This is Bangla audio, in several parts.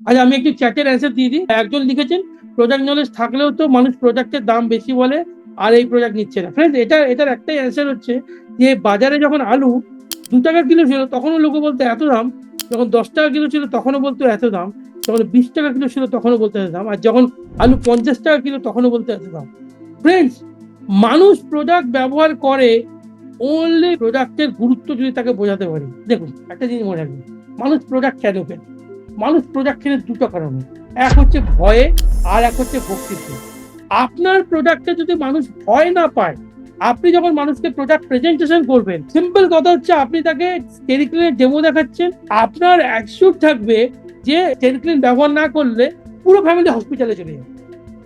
আজ আমি একটি চ্যাটের অ্যান্সার দিয়ে দিই। একজন লিখেছেন প্রোডাক্ট নলেজ থাকলেও তো মানুষ প্রোডাক্টের দাম বেশি বলে, আর এই প্রোডাক্ট নিচ্ছে না। ফ্রেন্ড এটা, এটার একটাই অ্যান্সার হচ্ছে যে, বাজারে যখন আলু দু টাকা কিলো ছিল, তখনও লোকে বলতো, এত দাম। যখন দশ টাকা কিলো ছিল, তখনও বলতো, এত দাম। যখন বিশ টাকা কিলো ছিল, তখনও বলতো, এত দাম। আর যখন আলু পঞ্চাশ টাকা কিলো, তখনও বলতো, এত দাম। ফ্রেন্ডস মানুষ প্রোডাক্ট ব্যবহার করে অনলি প্রোডাক্টের গুরুত্ব যদি তাকে বোঝাতে পারি। দেখুন, একটা জিনিস মনে রাখবেন, মানুষ প্রোডাক্ট কেন কেন? মানুষ প্রোডাক্ট কেনে দুটো কারণে এক হচ্ছে ভয়ে, আর এক হচ্ছে ভক্তিতে। আপনার প্রোডাক্টে যদি মানুষ ভয় না পায়, আপনি যখন মানুষকে প্রোডাক্ট প্রেজেন্টেশন করবেন সিম্পল কথা হচ্ছে আপনি তাকে টেরিক্লিনের ডেমো দেখাচ্ছেন। আপনার অ্যাকশিউর থাকবে যে টেরিক্লিন ব্যবহার না করলে পুরো ফ্যামিলি হসপিটালে চলে যাবে।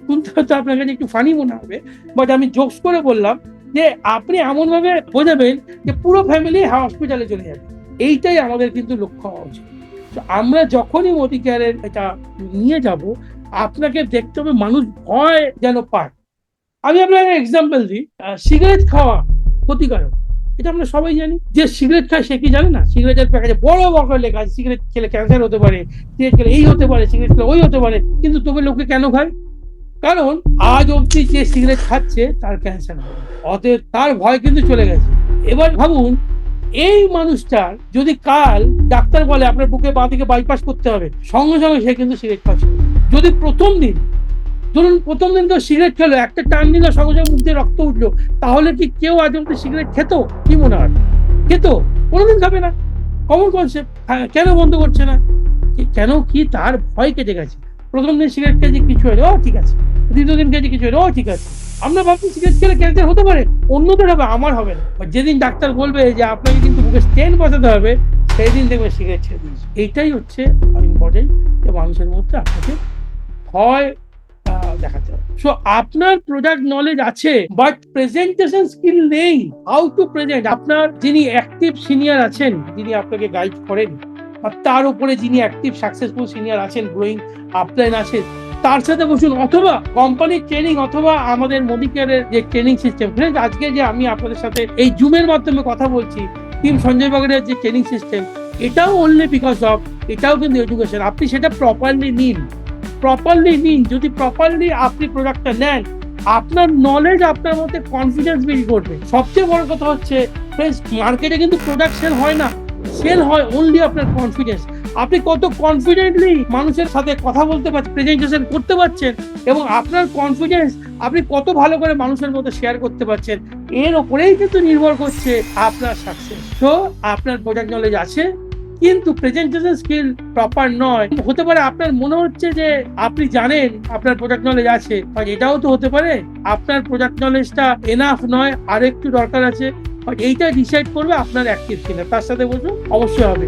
শুনতে হয়তো আপনার কাছে একটু ফানি মনে হবে বাট আমি জোকস করে বললাম যে আপনি এমনভাবে বোঝাবেন যে পুরো ফ্যামিলি হসপিটালে চলে যাবে। এইটাই আমাদের কিন্তু লক্ষ্য হওয়া উচিত। আমরা যখনই মোদি কেয়ারের এটা নিয়ে যাব, আপনাকে দেখতে হবে মানুষ ভয় যেন পায়। আমি আপনাকে এক্সাম্পল দিই সিগারেট খাওয়া ক্ষতিকারক। এটা আমরা সবাই জানি। যে সিগারেট খায় সে কি জানে না? সিগারেটের প্যাকেটে বড় বড় লেখা আছে সিগারেট খেলে ক্যান্সার হতে পারে সিগারেট খেলে এই হতে পারে সিগারেট খেলে ওই হতে পারে। কিন্তু তবে লোকে কেন খায়? কারণ আজ অবধি যে সিগারেট খাচ্ছে, তার ক্যান্সার হবে। অতএব তার ভয় কিন্তু চলে গেছে। এবার ভাবুন এই মানুষটার যদি কাল ডাক্তার বলে আপনার বুকে বাঁ দিকে বাইপাস করতে হবে, সঙ্গে সঙ্গে সে কিন্তু সিগারেট খাচ্ছে। যদি প্রথম দিন, ধরুন প্রথম দিন তো সিগারেট খেলো, একটা টান নিল, সঙ্গে সঙ্গে মুখ দিয়ে রক্ত উঠল, তাহলে কি কেউ আজ অব্দি সিগারেট খেত? কি মনে হয়? খেত? কোনোদিন খাবে না। কমন কনসেপ্ট কেন বন্ধ করছে না? কেন কি তার ভয় কেটে গেছে? প্রথম দিন সিগারেট খেয়েছে, কিছু হলো ও, ঠিক আছে। দ্বিতীয় দিন খেয়েছে, কিছু হলো ও, ঠিক আছে। আমরা ভাবছি সিগারেট খেলে ক্যান্সার হতে পারে। অন্যদের হবে, আমার হবে না। যেদিন ডাক্তার বলবে যে আপনাকে কিন্তু বুকে স্টেন বসাতে হবে সেই দিন দেখবে সিগারেট ছেড়ে দিয়েছে। এইটাই হচ্ছে ইম্পর্টেন্ট যে মানুষের মধ্যে আপনাকে হয় দেখাতে হবে। সো আপনার প্রোডাক্ট নলেজ আছে বাট প্রেজেন্টেশন স্কিল নেই। হাউ টু প্রেজেন্ট আপনার যিনি অ্যাক্টিভ সিনিয়র আছেন, যিনি আপনাকে গাইড করেন আর তার উপরে যিনি অ্যাক্টিভ সাকসেসফুল সিনিয়র আছেন গ্রোয়িং আপলাইন আছেন, তার সাথে বসুন, অথবা কোম্পানির ট্রেনিং অথবা আমাদের মোদিকেয়ারের যে ট্রেনিং সিস্টেম ফ্রেন্ড আজকে যে আমি আপনাদের সাথে এই জুমের মাধ্যমে কথা বলছি টিম সঞ্জয় বাগের যে ট্রেনিং সিস্টেম এটাও অনলি বিকজ অফ এটাও কিন্তু এডুকেশন আপনি সেটা প্রপারলি নিন। প্রপারলি নিন, যদি প্রপারলি আপনি প্রোডাক্টটা নেন, আপনার নলেজ আপনার মধ্যে কনফিডেন্স বিল্ড করবে। সবচেয়ে বড় কথা হচ্ছে মার্কেটে কিন্তু প্রোডাক্ট সেল হয় না। সেল হয় অনলি আপনার কনফিডেন্স আপনি কত কনফিডেন্টলি মানুষের সাথে কথা বলতে পারছেন প্রেজেন্টেশন করতে পারছেন এবং আপনার কনফিডেন্স আপনি কত ভালো করে মানুষের মধ্যে শেয়ার করতে পারছেন, এর ওপরেই কিন্তু নির্ভর করছে আপনার সাকসেস তো আপনার প্রোডাক্ট নলেজ আছে, কিন্তু প্রেজেন্টেশন স্কিল প্রপার নয়। হতে পারে আপনার মনে হচ্ছে যে আপনি জানেন আপনার প্রোডাক্ট নলেজ আছে এটাও তো হতে পারে। আপনার প্রোডাক্ট নলেজটা এনাফ নয় আর একটু দরকার আছে এইটা ডিসাইড করবে আপনার অ্যাক্টিভ কিনা তার সাথে বলুন অবশ্যই হবে।